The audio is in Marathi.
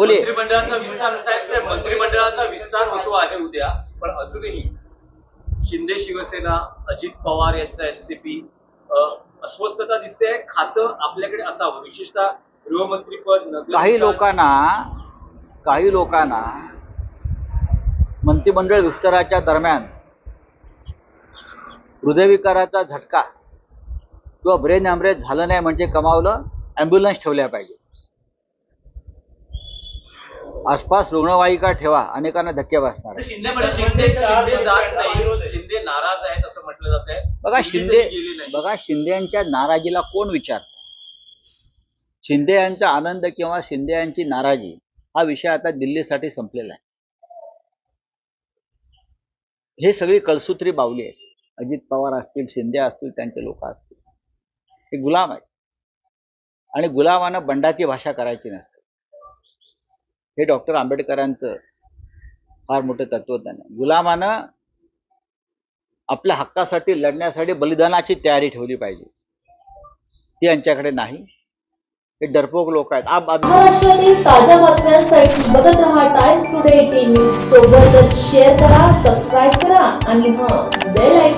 बोलिये मंत्रिमंडळाचा विस्तार साहेब मंत्रिमंडळाचा विस्तार होतो आहे उद्या पण अजूनही शिंदे शिवसेना अजित पवार यांचा एनसीपी अस्वस्थता दिसते खातं आपल्याकडे असावं. विशेषतः गृहमंत्रीपद काही लोकांना काही लोकांना मंत्रिमंडळ विस्ताराच्या दरम्यान हृदयविकाराचा झटका किंवा ब्रेन हॅमरेज झालं नाही म्हणजे कमावलं ॲम्ब्युलन्स ठेवल्या पाहिजे. आसपास रुग्णवाहिका ठेवा अनेकांना धक्के बसणार. शिंदे पण शिंदे शिंदे जात नाही. शिंदे नाराज आहेत असं म्हटलं जात आहे. बघा शिंदे बघा शिंदेच्या नाराजीला कोण विचार शिंदे यांचा आनंद किंवा शिंदे यांची नाराजी हा विषय आता दिल्लीसाठी संपलेला आहे. हे सगळी कळसूत्री बावली आहे अजित पवार असतील शिंदे असतील त्यांचे लोक असतील. हे गुलाम आहेत. आणि गुलामानं बंडाची भाषा करायची नसते. हे डॉक्टर आंबेडकरांचं फार मोठं तत्वज्ञान आहे. गुलामानं आपल्या हक्कासाठी लढण्यासाठी बलिदानाची तयारी ठेवली पाहिजे. ती यांच्याकडे नाही. हे डरपोक लोक आहेत. महाराष्ट्रातील ताज्या बातम्यांसाठी बघत रहा टाइम्स टुडे टीव्ही सोबतच शेअर करा सबस्क्राईब करा आणि हा बेल आयकॉन